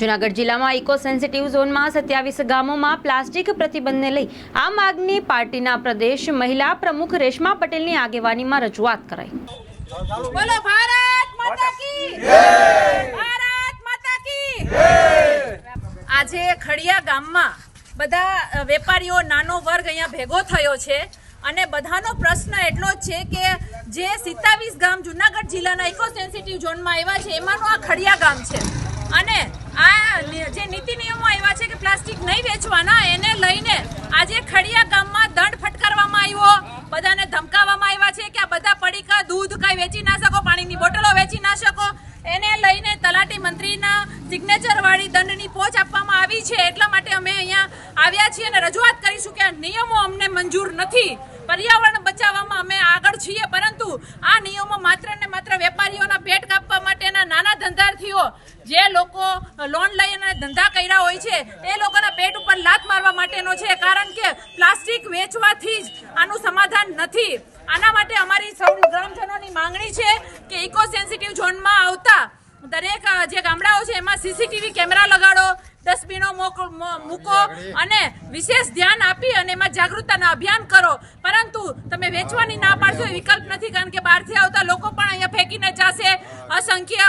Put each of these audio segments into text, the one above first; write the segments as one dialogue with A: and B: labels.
A: જૂનાગઢ જિલ્લામાં eco sensitive ઝોનમાં સત્યાવીસ ગામોમાં પ્લાસ્ટિક પ્રતિબંધને લઈ આ માગની પાર્ટીના પ્રદેશ મહિલા પ્રમુખ રેશમા પટેલની આગેવાનીમાં રજૂઆત કરાઈ.
B: બોલો, ભારત આજે ખડિયા ગામમાં બધા વેપારીઓ, નાનો વર્ગ અહીંયા ભેગો થયો છે અને બધાનો પ્રશ્ન એટલો જ છે કે જે સિત્તાવીસ ગામ જુનાગઢ જિલ્લાના ઇકો સેન્સિટિવ ઝોનમાં આવ્યા છે, એમાંનું આ ખડિયા ગામ છે. અને આ જે નીતિ નિયમો આવ્યા છે કે પ્લાસ્ટિક નહીં વેચવાના, એને લઈને આજે ખડિયા ગામમાં દંડ ફટકારવામાં આવ્યો. બધાને ધમકાવવામાં આવ્યા છે કે આ બધા પડીકા દૂધ કાંઈ વેચી ના શકો, પાણીની બોટલો વેચી ના શકો. એને લઈને તલાટી મંત્રીના સિગ્નેચર વાળી દંડની પોચ આપવામાં આવી છે. એટલા માટે અમે અહીંયા આવ્યા છીએ અને રજૂઆત કરીશું કે આ નિયમો અમને મંજૂર નથી. પર્યાવરણ બચાવવામાં અમે આગળ છીએ, પરંતુ આ નિયમો માત્ર ને માત્ર વેપારીઓના પેટ કાપવા માટેના નાના ધંધાર્થીઓ જે લોકો લોન લઈને ધંધા કર્યા હોય છે, એ લોકોના પેટ ઉપર લાત મારવા માટેનો છે. કારણ કે પ્લાસ્ટિક વેચવાથી જ આનું સમાધાન નથી. આના માટે અમારી સૌ ગ્રામજનોની માંગણી છે કે ઇકો સેન્સિટિવ ઝોનમાં આવતા દરેક જે ગામડાઓ છે, એમાં સીસીટીવી કેમેરા લગાડો, ડસ્ટબિનો મોકો- અને વિશેષ ધ્યાન આપી અને એમાં જાગૃતતાના અભિયાન કરો. પરંતુ તમે વેચવાની ના પાડશો વિકલ્પ નથી, કારણ કે બહારથી આવતા લોકો પણ અહીંયા ફેંકીને જશે. અસંખ્ય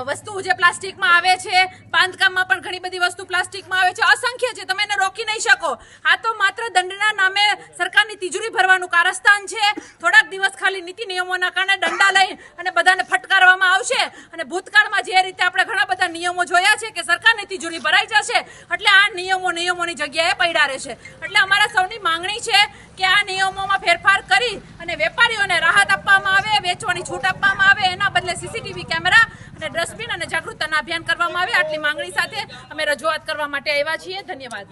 B: વસ્તુ જે પ્લાસ્ટિકમાં આવે છે, બાંધકામમાં પણ ઘણી બધી વસ્તુ પ્લાસ્ટિકમાં આવે છે, અસંખ્ય છે, તમે એને રોકી નહીં શકો. આ તો માત્ર દંડના નામે સરકારની તિજોરી ભરવાનું કારસ્તાન છે. થોડાક દિવસ ખાલી નીતિ નિયમોના કારણે દંડા લઈ અને બધાને ફટકારવામાં આવશે. અને ભૂતકાળમાં જે રીતે આપણે ઘણા બધા નિયમો જોયા છે કે સરકારની તિજોરી ભરાઈ જશે, એટલે આ નિયમો નિયમોની જગ્યાએ પડ્યા રહેશે. એટલે અમારા સૌની માંગણી છે કે આ નિયમોમાં ફેરફાર કરી અને વેપારીઓને રાહત આપવામાં આવે વેચવાની છૂટ આપવામાં આવે એના બદલે સીસીટીવી કેમેરા અને ડસ્ટબિન અને જાગૃતતાના અભિયાન કરવામાં આવે. આટલી માંગણી સાથે અમે રજૂઆત કરવા માટે આવ્યા છીએ. ધન્યવાદ.